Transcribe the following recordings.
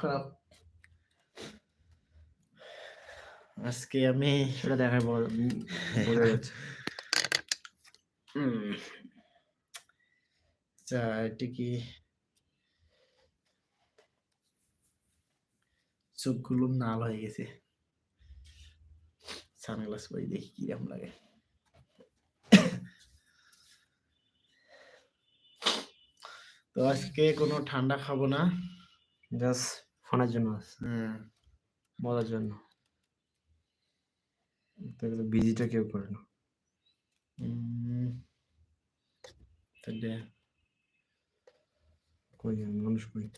খারাপ। আজকে আমি সেটা দেখায় বলা যাচ্ছে আচ্ছা এটা কি? চোখগুলো নাল হয়ে গেছে। সানগ্লাস পরে দেখি কীরকম লাগে। তো আজকে কোনো ঠান্ডা খাব না। জাস্ট ফোনের জন্য হুম, জন্য। বিজিটা কেউ করে না। কই মানুষ কই?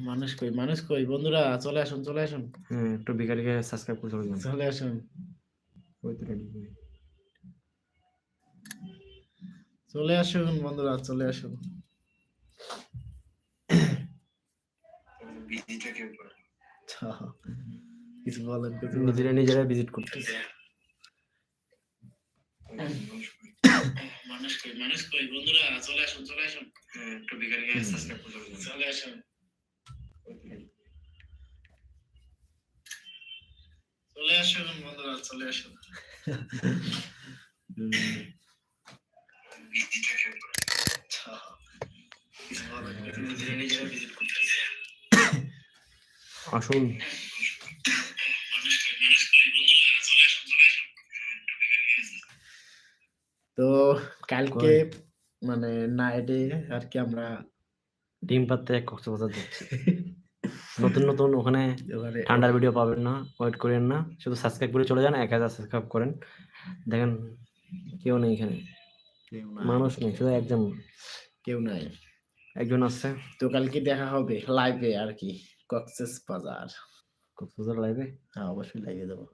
মানুষ কই? মানুষ কই? বন্ধুরা চলে আসুন চলে আসুন। হ্যাঁ একটু বিকারিকে সাবস্ক্রাইব করে চলে যান। চলে আসুন। তো রেডি চলে আসুন বন্ধুরা চলে আসুন। বিজিটা কেউ করে আচ্ছা, কিছু বলেন নিজেরা নিজেরা ভিজিট করতেছে মানুষ মানুষ কই বন্ধুরা চলে আসুন চলে আসুন হ্যাঁ একটু বিকারিকে সাবস্ক্রাইব করে চলে চলে আসুন চলে আসুন বন্ধুরা চলে আসুন আসুন। তো কালকে মানে নাইটে আর কি আমরা ডিম পাততে কক্সবাজার যাচ্ছি। নতুন নতুন ওখানে ওখানে। ঠান্ডার ভিডিও পাবেন না ওয়েট করেন না। শুধু সাবস্ক্রাইব করে চলে যান এক হাজার সাবস্ক্রাইব করেন। দেখেন কেউ নেই এখানে। মানুষ নেই শুধু একজন। কেউ নাই। একজন আসছে তো কালকে দেখা হবে লাইভে আর কি। কক্সেস বাজার কক্সবাজার লাইভে হ্যাঁ অবশ্যই লাইভে দেবো।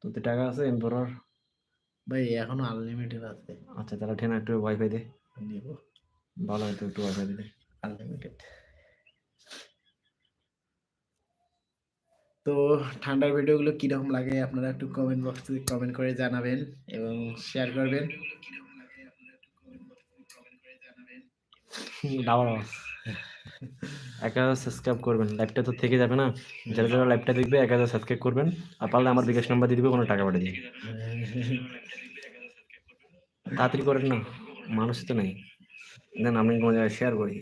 তোতে টাকা আছে এম্পোরার ভাই এখনও আনলিমিটেড আছে। আচ্ছা তাহলে ঠেনা একটু ওয়াইফাই দে। নিব। ভালো হয়তো একটু ওয়াইফাই দিলে আনলিমিটেড তো ঠান্ডার ভিডিওগুলো কীরকম লাগে আপনারা একটু কমেন্ট বক্সে কমেন্ট করে জানাবেন এবং শেয়ার করবেন। ডাবল আওয়াজ এক হাজার সাবস্ক্রাইব করবেন। লাইভটা তো থেকে যাবে না। যারা যারা লাইভটা দেখবে এক হাজার সাবস্ক্রাইব করবেন। আর পারলে আমার বিকাশ নাম্বার দিয়ে দিবে কোনো টাকা পাঠিয়ে দিবে তাড়াতাড়ি করেন না। মানুষ তো নেই। দেন আমি কোনো জায়গায় শেয়ার করি।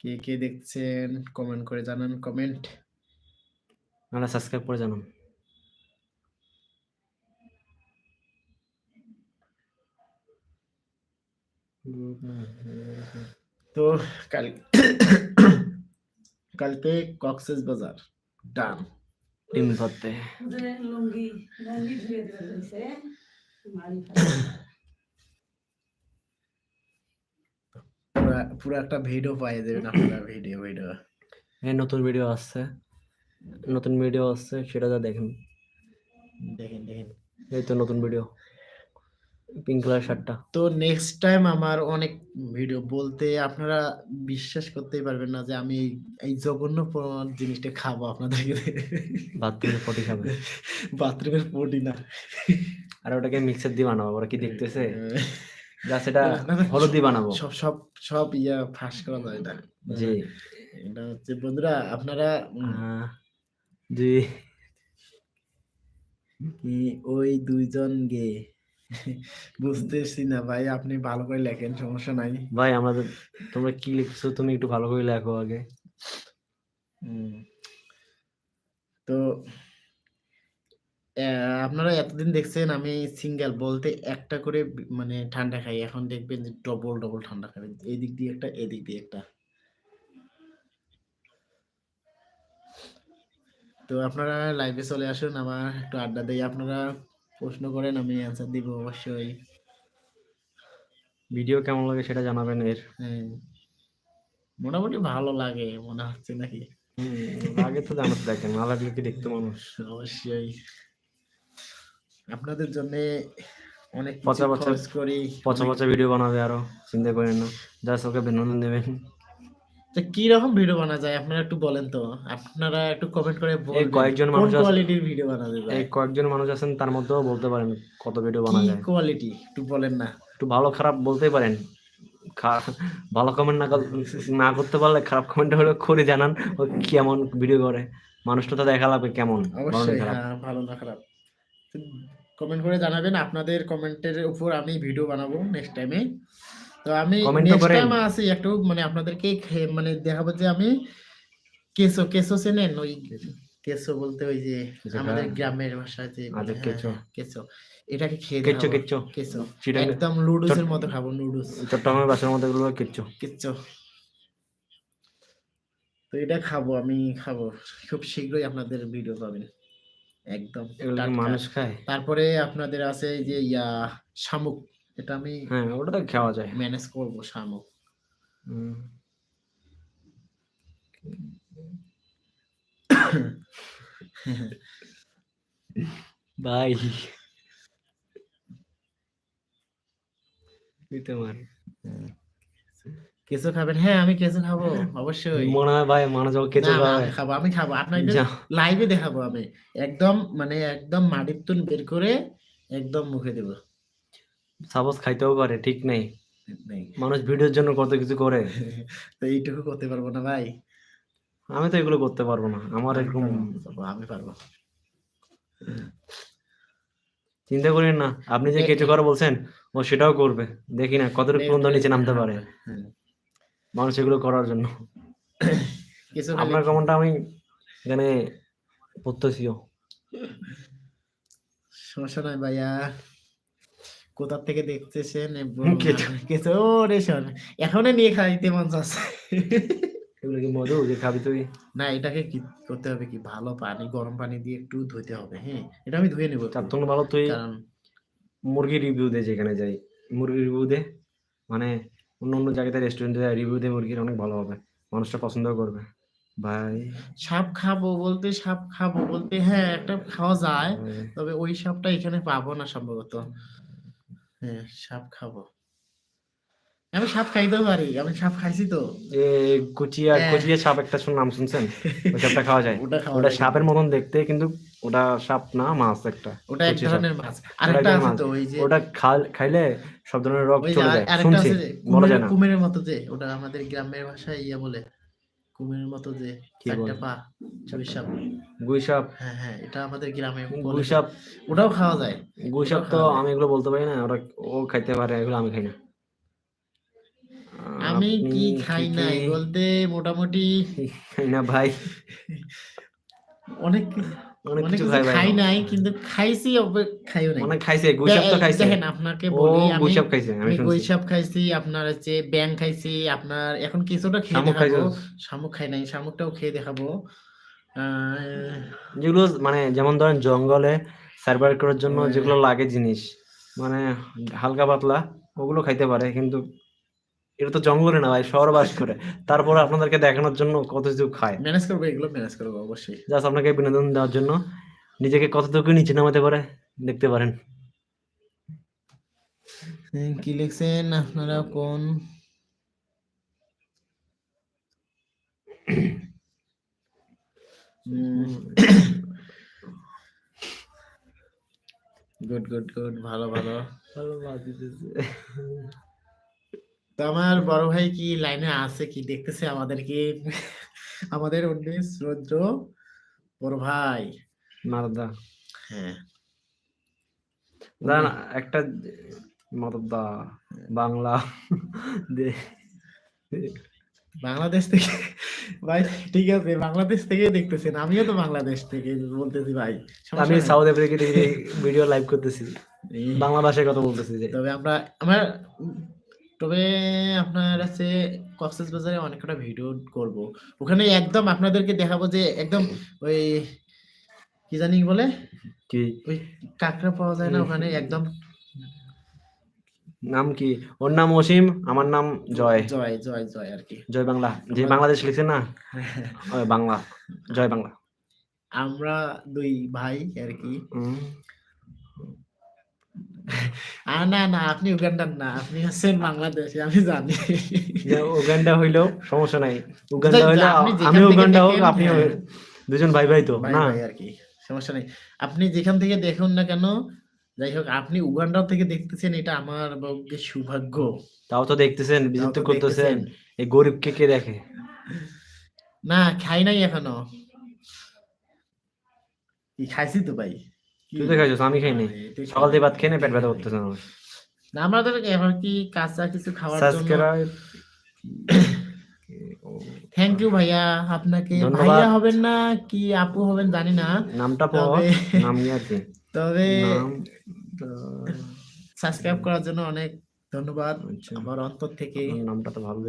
কে কে দেখছেন কমেন্ট করে জানান কমেন্ট নাহলে সাবস্ক্রাইব করে জানান। তো কাল কালকে কক্সেস বাজার ডান। ডিম মারি পুরা একটা ভিডিও পাই দেবেন আপনারা ভিডিও ভিডিও এই নতুন ভিডিও আসছে। নতুন ভিডিও আসছে সেটা যা দেখেন। দেখেন দেখেন। এই তো নতুন ভিডিও পিঙ্ক কালার শার্টটা তো নেক্সট টাইম আমার অনেক ভিডিও বলতে আপনারা বিশ্বাস করতেই পারবেন না যে আমি এই- জঘন্য প- জিনিসটা খাব আপনাদেরকে। বাথরুমে পটি খাবে। বাথরুমের পটি না। আর ওটাকে মিক্সার দিয়ে বানাবো ওরা কি দেখতেছে? যা সেটা হলুদ দিয়ে বানাবো। সব সব সব ইয়া ফাঁস করা যায় না জি। এটা হচ্ছে বন্ধুরা আপনারা জি কি ওই দুইজন গে বুঝতেছি না। ভাই আপনি ভালো করে লেখেন সমস্যা নাই। ভাই আমাদের তোমরা কি লিখছো? তুমি একটু ভালো করে লেখো আগে। তো আপনারা এতদিন দেখছেন আমি সিঙ্গেল বলতে একটা করে মানে ঠান্ডা খাই। এখন দেখবেন যে ডবল ডবল ঠান্ডা খাবেন এই দিক দিয়ে একটা এদিক দিয়ে একটা। তো আপনারা লাইভে চলে আসুন আমার একটু আড্ডা দেই। আপনারা প্রশ্ন করেন আমি অ্যান্সার দিব অবশ্যই। ভিডিও কেমন লাগে সেটা জানাবেন এর। হ্যাঁ মোটামুটি ভালো লাগে মনে হচ্ছে নাকি? আগে তো জানাতে দেখেন না লাগলে কি দেখতো মানুষ? অবশ্যই। আপনাদের জন্য অনেক পচা পচা- করি। পচা পচা ভিডিও বানাবে আরও চিন্তা করেন না। জাস্ট ওকে বিনোদন দেবেন। তো কি রকম ভিডিও বানা যায়? আপনারা একটু বলেন তো। আপনারা একটু কমেন্ট করে বলবেন। কয়েকজন মানুষ কোয়ালিটির ভিডিও বানাতে যায় এই কয়েকজন মানুষ আছেন তার মধ্যেও বলতে পারেন কত ভিডিও বানা যায়। কোয়ালিটি একটু বলেন না। একটু ভালো খারাপ বলতেই পারেন। ভালো কমেন্ট না না করতে পারলে খারাপ কমেন্ট হলে করে জানান ও কেমন ভিডিও করে। মানুষটা তো দেখা লাগবে কেমন। অবশ্যই হ্যাঁ ভালো না খারাপ। কমেন্ট করে জানাবেন। আপনাদের কমেন্টের উপর আমি ভিডিও বানাবো নেক্সট টাইমে তো আমি নেক্সট টাইম আসি একটু মানে আপনাদেরকে মানে দেখাবো যে আমি কেসো কেসো চেনেন? ওই কেসো বলতে ওই যে আমাদের গ্রামের ভাষায় যে আচ্ছা, হ্যাঁ, হ্যাঁ, কেসো এটাকে খেয়ে। কেচ্চো কেসো চিটাং একদম নুডলসের মতো খাব নুডলস চট্টগ্রামের বাসার মধ্যে গুলো কিচ্ছু। কিচ্ছু। তো এটা খাব আমি খাব। খুব শীঘ্রই আপনাদের ভিডিও পাবেন। একদম এগুলো মানুষ খায়? তারপরে আপনাদের আছে যে ইয়া শামুক। এটা আমি হ্যাঁ ওটা তো খাওয়া যায়। ম্যানেজ করব শামুক। ভাই। তুই তো খাবেন? হ্যাঁ আমি কিছু খাব অবশ্যই। মনে হয় ভাই মানুষ যখন কেঁচো খাব। আমি খাব আপনার লাইভে দেখাবো আমি। একদম মানে একদম মাটির তুল বের করে একদম মুখে দেবো। সাপোজ খাইতেও পারে ঠিক নেই। মানুষ ভিডিওর জন্য কত কিছু করে। তো এইটুকু করতে পারব না ভাই? আমি তো এগুলো করতে পারব না আমার আমি এরকম আমি পারব চিন্তা করেন না আপনি যে কেঁচো করা বলছেন ও সেটাও করবে। দেখি না কতটুকু পর্যন্ত নিচে নামতে পারে। হ্যাঁ, মানুষ এগুলো করার জন্য। কিছু আপনার কমনটা আমি এখানে প্রত্যাশীও সমস্যা নাই ভাইয়া। কোথা থেকে দেখতেছেন। কিছু রে শোন এখনই নিয়ে খাইতে মন চাচ্ছে। এগুলো কি মধু? যে খাবি তুই? না এটাকে কি করতে হবে কি? ভালো পানি গরম পানি দিয়ে একটু ধুইতে হবে হ্যাঁ? এটা আমি ধুয়ে নেব তার থেকে ভালো তুই কারণ মুরগি রিভিউ দে যেখানে যাই। মুরগি রিভিউ দে। মানে অন্য অন্য জায়গাতে রেস্টুরেন্টে রিভিউ দে মুরগির অনেক ভালো হবে। মানুষটা পছন্দ করবে। ভাই সাপ খাব বলতে সাপ খাব বলতে হ্যাঁ একটা খাওয়া যায়। তবে ওই সাপটা এখানে পাবো না সম্ভবত। হ্যাঁ সাপ খাব। আমি সাপ খাইতেও পারি আমি সাপ খাইছি তো। হ্যাঁ। সাপ একটা নাম শুনছেন? ওই সাপটা খাওয়া যায়। ওটা। সাপের মতন দেখতে কিন্তু ওটা সাপ না মাছ একটা। ওটা এক ধরনের মাছ। আরেকটা আছে তো ওই যে ওটা খাইলে সব ধরনের রোগ চলে যায়। শুনছি বলা যায় না। কুমিরের মতো যে ওটা আমাদের গ্রামের ভাষায় ইয়া বলে। কুমিরের মতো যে চারটা পা গুইসাপ। হ্যাঁ হ্যাঁ এটা আমাদের গ্রামে গুইসাপ। ওটাও খাওয়া যায়। গুইসাপ তো আমি এগুলো বলতে পারি না ওরা ও খাইতে পারে এগুলো আমি খাই না। আমি কি খাই না বলতে মোটামুটি খাই না ভাই? অনেক অনেক অনেক কিছু কিছু খাই নাই। কিন্তু খাইছি খাইও নাই। মানে খাইছে গুই তো খাইছে। দেখেন আপনাকে বলি আমি সাপ খাইছে আমি আমি খাইছি আপনার হচ্ছে ব্যাং খাইছি আপনার এখন কিছুটা খেয়ে শামুক দেখাবো? শামুক খাই নাই শামুকটাও খেয়ে দেখাবো। আহ, যেগুলো মানে যেমন ধরেন জঙ্গলে সার্ভাইভ করার জন্য হ্যাঁ। যেগুলো লাগে জিনিস মানে হালকা পাতলা ওগুলো খাইতে পারে কিন্তু এটা তো জঙ্গলে না ভাই শহর বাস করে। তারপর আপনাদেরকে দেখানোর জন্য কত কিছু খায়। ম্যানেজ করব এগুলো ম্যানেজ করব অবশ্যই। জাস্ট আপনাকে বিনোদন দেওয়ার জন্য। নিজেকে কতটুকু নিচে নামাতে পারে দেখতে পারেন। হুম, কি লিখছেন? আপনারা কোন? গুড গুড গুড ভালো ভালো। তো আমার বড় ভাই কি লাইনে আছে কি দেখতেছে আমাদের কি আমাদের উনিশ রৌদ্র বড় ভাই। মারদা। হ্যাঁ। একটা মারদা বাংলা বাংলাদেশ থেকে ভাই ঠিক আছে বাংলাদেশ থেকে দেখতেছেন আমিও তো বাংলাদেশ থেকে বলতেছি ভাই আমি। সাউথ আফ্রিকা থেকে ভিডিও লাইভ করতেছি বাংলা ভাষায় কথা বলতেছি যে। তবে আমরা আমার তবে আপনার আছে কক্সেস বাজারে অনেক কটা ভিডিও করব। ওখানে একদম আপনাদেরকে দেখাবো যে একদম ওই কি জানি বলে? কি? ওই কাঁকড়া পাওয়া যায় না ওখানে একদম। নাম কি? ওর নাম অসীম আমার নাম জয়। জয় জয় জয় আর কি। জয় বাংলা। যে বাংলাদেশ লিখছে না? ওই বাংলা। জয় বাংলা। আমরা দুই ভাই আর কি। আর না না আপনি উগান্ডার না আপনি হচ্ছেন বাংলাদেশে আমি জানি। উগান্ডা হইলেও সমস্যা নাই। উগান্ডা যা- হইলে যেখান আমি থেকে উগান্ডা হোক আপনি হ্যাঁ। দুজন ভাই ভাই তো ভাই না? আর কি সমস্যা নেই। আপনি যেখান থেকে দেখুন না কেন যাই হোক আপনি উগান্ডা থেকে দেখতেছেন এটা আমার পক্ষে সৌভাগ্য। তাও তো দেখতেছেন বিজিত করতেছেন এই গরিবকে কে দেখে? না খাই নাই এখনও। কি খাইছি তো ভাই? তুই তো খাইছিস আমি সকাল ভাত খেয়ে পেট ব্যথা করতেছে আমার। আমাদের এবার কি কাঁচা কিছু খাওয়ার জন্য সাবস্ক্রাইব। থ্যাংক ইউ ভাইয়া। আপনাকে ভাইয়া হবেন না কি আপু হবেন জানি না। নামটা নাম নিয়ে তবে সাবস্ক্রাইব করার জন্য অনেক ধন্যবাদ। আচ্ছা, আমার অন্তর থেকে নামটা তো ভালো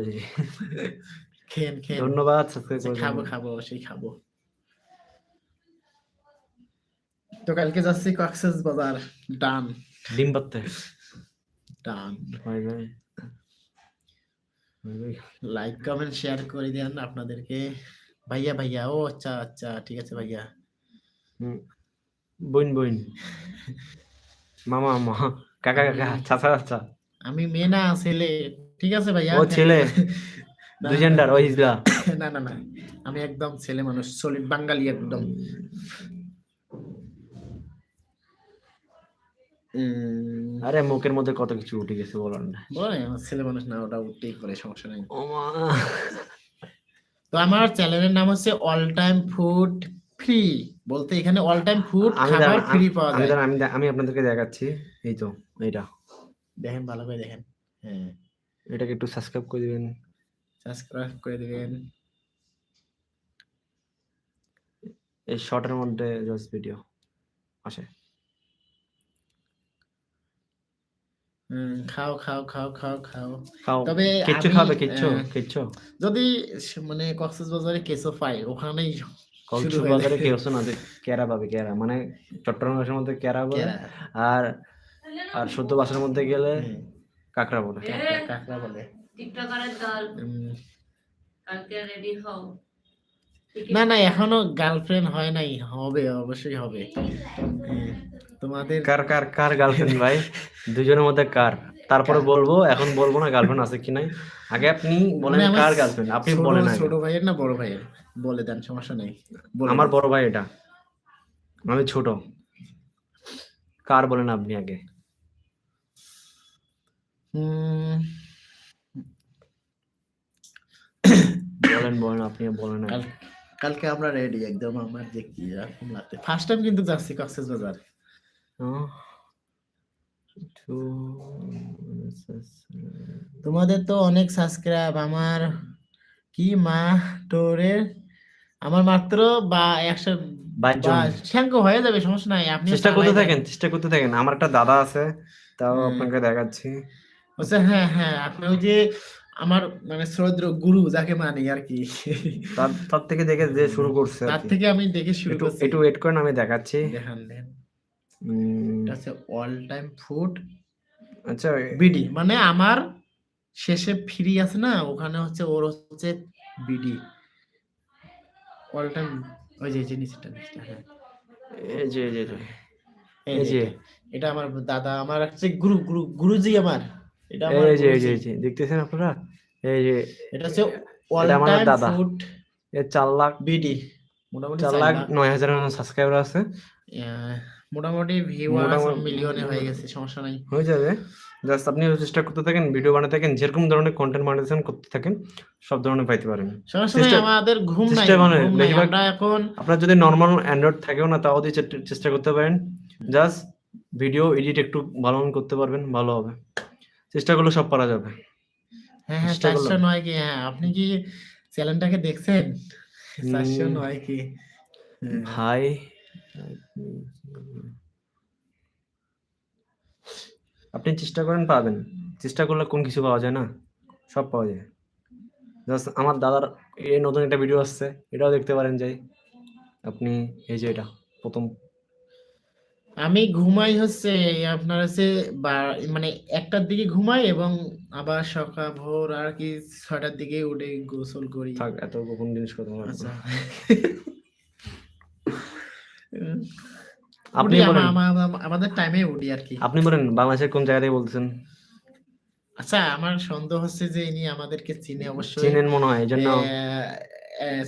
খেন খেন ধন্যবাদ আচ্ছা, খাব খাব অবশ্যই খাব। তো কালকে যাচ্ছি কক্সেস বাজার। ডান। ডিম পাত্তে ডান ভাই ভাই। লাইক কমেন্ট শেয়ার করে দেন আপনাদেরকে। ভাইয়া ভাইয়া। ও আচ্ছা আচ্ছা। ঠিক আছে ভাইয়া। হুম। বোন বোন। মামা মামা। কাকা কাকা। চাচা চাচা। আমি মেয়ে না ছেলে। ঠিক আছে ভাইয়া? ও ছেলে। না, দুই জেন্ডার ওই ইসলা না না না। আমি একদম ছেলে মানুষ সলিড বাঙালি একদম। আরে মুখের মধ্যে কত কিছু উঠে গেছে বলার না। বলে আমার ছেলে মানুষ না ওটা উঠতেই করে সমস্যা নেই। তো আমার চ্যানেলের নাম হচ্ছে অল টাইম ফুড ফ্রি বলতে এখানে অল টাইম ফুড আমি খাবার ফ্রি পাওয়া যায়। আমি আমি আপনাদেরকে দেখাচ্ছি এই তো এইটা। দেখেন ভালো করে দেখেন। হ্যাঁ। এটাকে একটু সাবস্ক্রাইব করে দিবেন। সাবস্ক্রাইব করে দিবেন। এই শর্টের মধ্যে জাস্ট ভিডিও আসে। হুম, খাও খাও খাও খাও খাও। খাও। তবে কিচ্ছু আমি, খাবে আহ, কিচ্ছু। যদি স- মানে কক্সবাজারে কেসো পাই ওখানেই শুরু হয়ে কক্সবাজারে যায়। কেউ না যে কেরা পাবে কেরা? মানে চট্টগ্রাম ভাষার মধ্যে কেরা বলে কেরা, আর আর শুদ্ধ ভাষার মধ্যে গেলে হুম, কাকড়া বলে। কাঁকড়া- কাঁকড়া বলে। টিকটকারের দল উম, কালকে রেডি হও। না না এখনও গার্লফ্রেন্ড হয় নাই হবে অবশ্যই হবে। হ্যাঁ, তোমাদের কার কার কার গার্লফ্রেন্ড ভাই? দুজনের মধ্যে কার? তারপরে বলব এখন বলব না গার্লফ্রেন্ড আছে কি নাই। আগে আপনি বলেন আমার কার গার্লফ্রেন্ড আপনি বলেন আগে। ছোট ভাইয়ের না বড় ভাইয়ের? বলে দেন সমস্যা নেই। আমার বড় ভাই এটা। আমি ছোট। কার বলেন আপনি আগে? বলেন বলেন আপনি বলেন। কাল- কালকে আমরা রেডি একদম আমার যে কি রকম লাগতে ফার্স্ট টাইম কিন্তু যাচ্ছি কক্সেস বাজার। তোমাদের তো অনেক সাবস্ক্রাইব আমার কি মা তোরে? আমার মাত্র বা একশো। শ্যাঙ্ক হয়ে যাবে সমস্যা নাই। আপনি চেষ্টা করতে থাকেন চেষ্টা করতে থাকেন। আমার একটা দাদা আছে তাও আপনাকে দেখাচ্ছি। হ্যাঁ হ্যাঁ আপনি ওই যে আমার মানে শ্রদ্ধ গুরু যাকে মানি আর কি। তার তার থেকে দেখে যে শুরু করছে আর তার। থেকে আমি দেখে শুরু একটু করছি। একটু ওয়েট করেন আমি দেখাচ্ছি। দেখান দেন এটা হচ্ছে অল টাইম ফুড আচ্ছা বিডি মানে আমার শেষে ফ্রি আছে না ওখানে হচ্ছে ওর হচ্ছে বিডি অল টাইম ওই যে নিচেটা নিচেটা হ্যাঁ। এই যে এই যে এই যে। এটা। আমার দাদা আমার হচ্ছে গুরু গুরু গুরুজি আমার। এটা আমার এই যে। এই যে দেখতেছেন আপনারা? এই যে এটা হচ্ছে অল টাইম ফুড এর চার লাখ বিডি মোটামুটি চার লাখ নয় হাজার সাবস্ক্রাইবার আছে। মোটামুটি ভিউয়ার মোটামুটি- মিলিয়নে হয়ে গেছে সমস্যা নাই। হয়ে যাবে। জাস্ট আপনি চেষ্টা করতে থাকেন ভিডিও বানাতে থাকেন যেরকম ধরনের কন্টেন্ট মনিটাইজেশন করতে থাকেন সব ধরনের পাইতে পারেন। সমস্যা আমাদের ঘুম নাই আমরা এখন আপনার যদি নর্মাল অ্যান্ড্রয়েড থাকেও না তাও দিয়ে চেষ্টা- চেষ্টা করতে পারেন। জাস্ট ভিডিও এডিট একটু ভালো করতে পারবেন ভালো হবে। চেষ্টা করলে সব পারা যাবে। হ্যাঁ হ্যাঁ চেষ্টা করলাম। চারশো নয় কি হ্যাঁ আপনি কি চ্যানেলটাকে দেখছেন চারশো। নয় কি হ্যাঁ। ভাই আপনি চেষ্টা করেন পাবেন চেষ্টা করলে কোন কিছু পাওয়া যায় না সব পাওয়া যায় জাস্ট আমার দাদার এই নতুন একটা ভিডিও আসছে এটাও দেখতে পারেন যাই আপনি এই যে এটা প্রথম আমি ঘুমাই হচ্ছে আপনার হচ্ছে মানে একটার দিকে ঘুমাই এবং আবার সকাল ভোর আর কি ছয়টার দিকে উঠে গোসল করি। থাক এত গোপন জিনিস কথা আচ্ছা। আপনি আমাদের টাইমে উঠি আর কি। আপনি বলেন বাংলাদেশের কোন জায়গা থেকে বলতেছেন? আচ্ছা আমার সন্দেহ হচ্ছে যে ইনি আমাদেরকে চিনে অবশ্যই। চেনেন মনে হয় এই জন্য।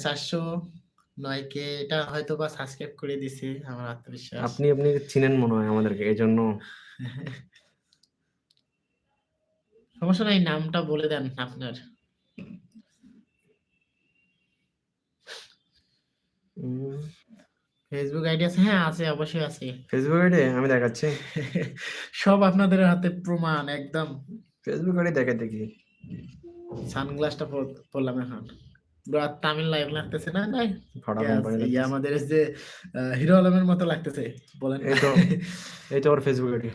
চারশো নয় কে এটা হয়তো বা সাবস্ক্রাইব করে দিছে আমার আত্মবিশ্বাস। আপনি আপনি চিনেন মনে হয় আমাদেরকে এই জন্য সমস্যা নাই নামটা বলে দেন আপনার। ফেসবুক আইডি আছে? হ্যাঁ আছে অবশ্যই আছে। ফেসবুক আইডি আমি দেখাচ্ছি। সব আপনাদের হাতে প্রমাণ একদম। ফেসবুক আইডি দেখে দেখি। সানগ্লাসটা পর- পরলাম এখন। তামিল লাইভ লাগতেছে না? নাই? আমাদের যে হিরো আলমের মতো লাগতেছে বলেন। এই তো এই তো ওর ফেসবুক আইডি।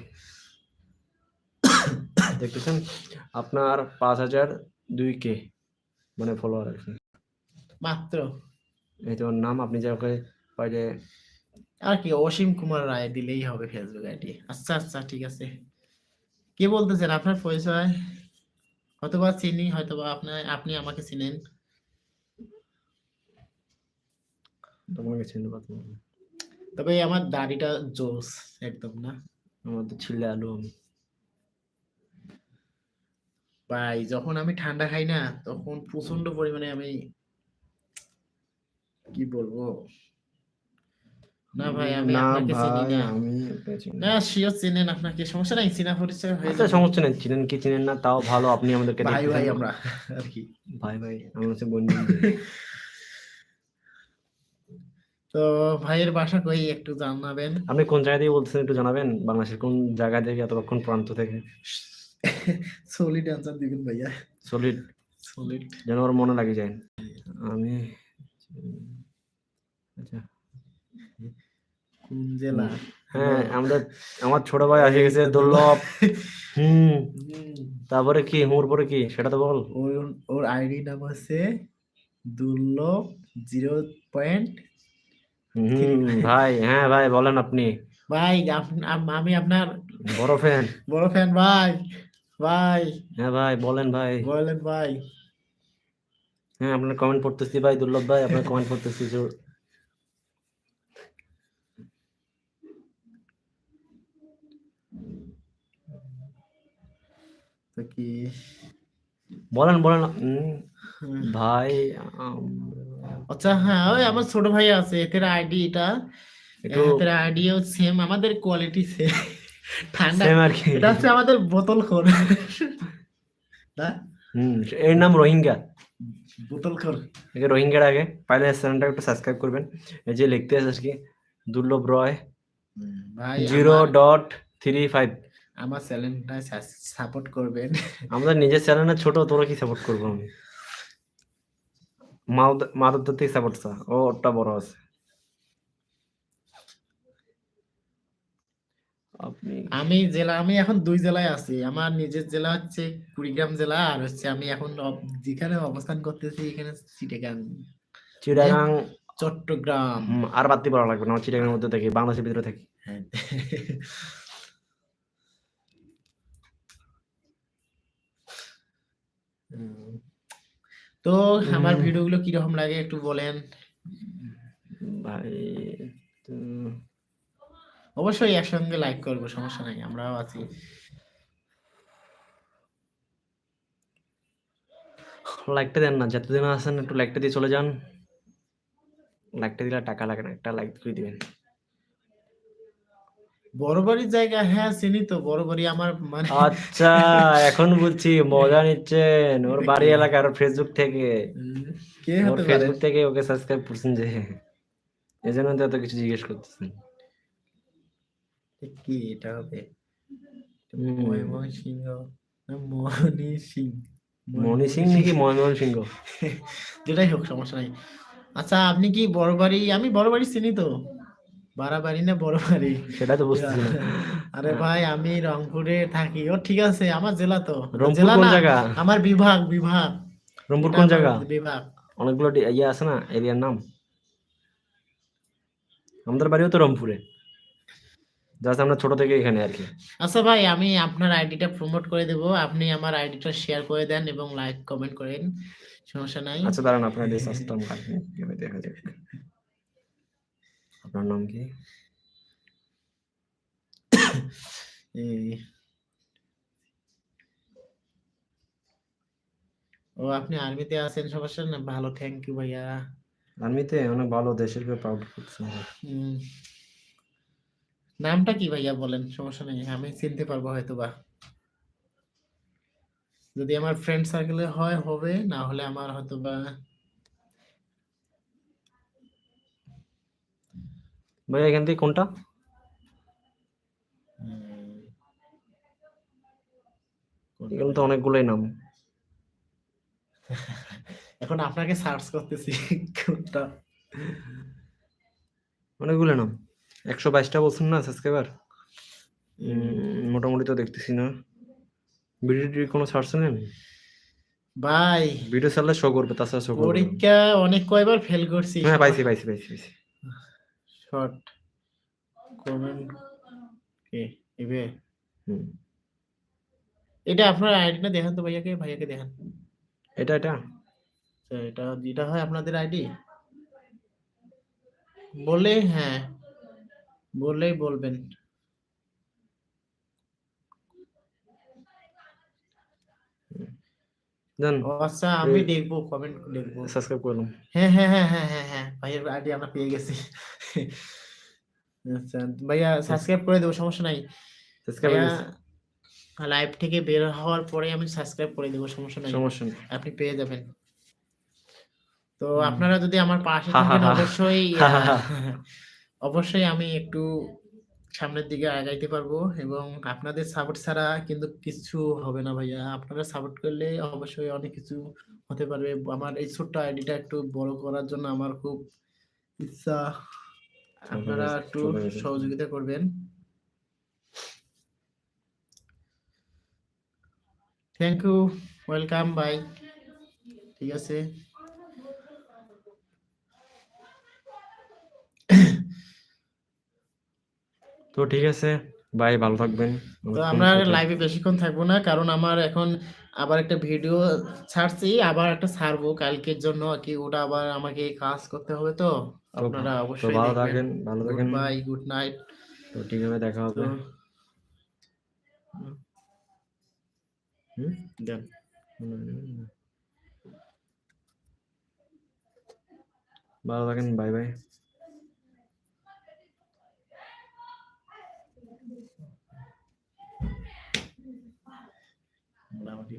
দেখতেছেন? আপনার পাঁচ হাজার দুই কে মানে ফলোয়ার কি। মাত্র? এই তো ওর নাম আপনি যাকে পাইলে আর কি অসীম কুমার রায় দিলেই হবে ফেসবুক আইডি। আচ্ছা আচ্ছা ঠিক আছে। কি বলতেছেন? আপনার পরিচয়? হয়তোবা চিনি হয়তোবা আপনার আপনি আমাকে চিনেন। তোমাকে পারতাম তবে আমার দাড়িটা জোস একদম না। আমার তো ছিলে আলু আমি। ভাই যখন আমি ঠান্ডা খাই না তখন প্রচণ্ড পরিমাণে আমি কি বলব? না ভাই আমি আপনাকে চিনি না। আমি না। শিওর চিনেন আপনাকে সমস্যা নাই চিনা পরিচয় হয়ে আচ্ছা যাবে। সমস্যা নেই চিনেন কি চিনেন না তাও ভালো আপনি আমাদেরকে ভাই ভাই আমরা আর কি। ভাই ভাই আমরা হচ্ছে বন্ধু। তো ভাইয়ের বাসা কই একটু জানাবেন? আপনি কোন জায়গা থেকে বলতেছেন একটু জানাবেন? বাংলাদেশের কোন জায়গা থেকে এতক্ষণ প্রান্ত থেকে? সলিড অ্যান্সার দিবেন ভাইয়া। সলিড সলিড যেন ওর মনে লাগে যায়। আমি আচ্ছা। কোন জেলা? হ্যাঁ আমাদের আমার ছোট ভাই আসে গেছে দুর্লভ। হুম। তারপরে কি? হুর পরে কি? সেটা তো বল। ওর ওর আইডি নাম হচ্ছে দুর্লভ জিরো পয়েন্ট হুম ভাই হ্যাঁ ভাই বলেন আপনি। ভাই আমি আপনার বড় ফ্যান বড় ফ্যান ভাই ভাই। হ্যাঁ ভাই বলেন ভাই। বলেন ভাই। হ্যাঁ আপনার কমেন্ট পড়তেছি ভাই দুর্লভ ভাই আপনার কমেন্ট পড়তেছি জোর। কি? বলেন বলেন ভাই আচ্ছা হ্যাঁ ওই আমার ছোট ভাই আছে এদের আইডি এটা এদের আইডিও সেম আমাদের কোয়ালিটি সেম ঠান্ডা। সেম আর কি। এটা হচ্ছে আমাদের বোতল খোর। না হুম এর নাম রোহিঙ্গা। বোতল খোর। একে রোহিঙ্গার আগে পাইলে চ্যানেলটা একটু সাবস্ক্রাইব করবেন। এই যে লিখতে আছে আজকে দুর্লভ রয় ভাই জিরো ডট থ্রি ফাইভ আমার চ্যানেলটা সাপোর্ট করবেন। আমাদের নিজের চ্যানেলে ছোট তোরা কি সাপোর্ট করব আমি? মাদর থেকে সাপোর্ট চা ও ওটা বড় আছে। আমি জেলা আমি এখন দুই জেলায় আছি। আমার নিজের জেলা হচ্ছে কুড়িগ্রাম জেলা আর হচ্ছে আমি এখন যেখানে অবস্থান করতেছি এখানে চিটাগাং। চিটাগাং চট্টগ্রাম। আর বাড়তি পড়া লাগবে না চিটাগাংয়ের মধ্যে থাকি বাংলাদেশের ভিতরে থাকি। হ্যাঁ। তো আমার। ভিডিওগুলো কীরকম লাগে একটু বলেন? ভাই তো অবশ্যই একসঙ্গে লাইক করব সমস্যা নাই আমরাও আছি। লাইকটা দেন না যতদিন আছেন একটু লাইকটা দিয়ে চলে যান। লাইকটা দিলে টাকা লাগে না একটা লাইক করে দিবেন। বড় বাড়ির জায়গা হ্যাঁ চিনি তো বড় বাড়ি আমার মানে আচ্ছা এখন বুঝছি মজা নিচ্ছেন। ওর বাড়ি এলাকা আর ফেসবুক থেকে। কে হতে পারে? ফেসবুক থেকে ওকে সাবস্ক্রাইব করছেন যে এই জন্য তো এত কিছু জিজ্ঞেস করতেছেন। কি এটা হবে। ময়মন সিংহ মনি সিং মনি সিং নাকি ময়মন সিংহ যেটাই হোক সমস্যা নাই। আচ্ছা আপনি কি বড় বাড়ি আমি বড় বাড়ি চিনি তো। বাড়া বাড়ি না বড় বাড়ি সেটা তো বুঝতেছি আরে ভাই আমি রংপুরে থাকি। ও ঠিক আছে আমার জেলা তো। জেলা কোন না, জায়গা? আমার বিভাগ বিভাগ। রংপুর কোন জায়গা? বিভাগ। অনেকগুলো ইয়ে আছে না এরিয়ার নাম? আমাদের বাড়িও তো রংপুরে। জাস্ট আমরা ছোট থেকে এখানে আর কি। আচ্ছা ভাই আমি আপনার আইডিটা প্রমোট করে দেব। আপনি আমার আইডিটা শেয়ার করে দেন এবং লাইক কমেন্ট করেন। সমস্যা নাই। আচ্ছা দাঁড়ান আপনার সিস্টেম কাটবেন এভাবে দেখা যাক। আপনার নাম কি? ও আপনি আর্মিতে আছেন সমস্যা না? ভালো থ্যাংক ইউ ভাইয়া। আর্মিতে অনেক ভালো দেশের কেউ প্রাউড করছে নামটা কি ভাইয়া বলেন? সমস্যা নেই আমি চিনতে পারব হয়তো বা যদি আমার ফ্রেন্ড সার্কেলে হয় হবে না হলে আমার হয়তো বা ভাই এখান থেকে কোনটা? এখানে তো অনেকগুলোই নাম। এখন আপনাকে সার্চ করতেছি কোনটা? অনেকগুলো নাম। একশো বাইশটা বলছেন না সাবস্ক্রাইবার মোটামুটি তো দেখতেছি না। ভিডিও কোনো সার্চ নেন? ভাই। ভিডিও চাললে শো করবে তাছাড়া শো করবে পরীক্ষা অনেক কয়বার ফেল করছি। হ্যাঁ পাইছি পাইছি পাইছি পাইছি। শর্ট কমেন্ট কে? ইবে হুম। এটা আপনার আইডিটা দেখান তো ভাইয়াকে? ভাইয়াকে দেখান। এটা এটা? এটা যেটা হয় আপনাদের আইডি? বলে হ্যাঁ বললেই বলবেন। জান আচ্ছা আমি দেখব কমেন্ট দেখব। সাবস্ক্রাইব করলাম। হ্যাঁ হ্যাঁ হ্যাঁ হ্যাঁ হ্যাঁ হ্যাঁ ভাইয়ের আইডি আমরা পেয়ে গেছি। আচ্ছা ভাইয়া সাবস্ক্রাইব করে দেবো সমস্যা নাই। লাইভ থেকে বের হওয়ার পরে আমি সাবস্ক্রাইব করে দেবো সমস্যা নাই। সমস্যা নেই। আপনি পেয়ে যাবেন। তো আপনারা যদি আমার পাশে থাকেন অবশ্যই। অবশ্যই আমি একটু সামনের দিকে আগাইতে পারব এবং আপনাদের সাপোর্ট ছাড়া কিন্তু কিছু হবে না ভাইয়া। আপনারা সাপোর্ট করলে অবশ্যই অনেক কিছু হতে পারবে। আমার এই ছোট্ট আইডিটা একটু বড় করার জন্য আমার খুব ইচ্ছা। আপনারা একটু সহযোগিতা করবেন। থ্যাংক ইউ ওয়েলকাম বাই ঠিক আছে। তো ঠিক আছে ভাই ভালো থাকবেন। তো আমরা লাইভে বেশিক্ষণ থাকব না কারণ আমার এখন আবার একটা ভিডিও ছাড়ছি আবার একটা ছাড়বো কালকের জন্য কি ওটা আবার আমাকে কাজ করতে হবে তো। আপনারা তো অবশ্যই ভালো দেখবেন। থাকেন ভালো গুড থাকেন। Bye good night. তো ঠিক আছে দেখা তো হবে হুম? দেন। হুম। ভালো থাকেন বাই বাই। মোটামুটি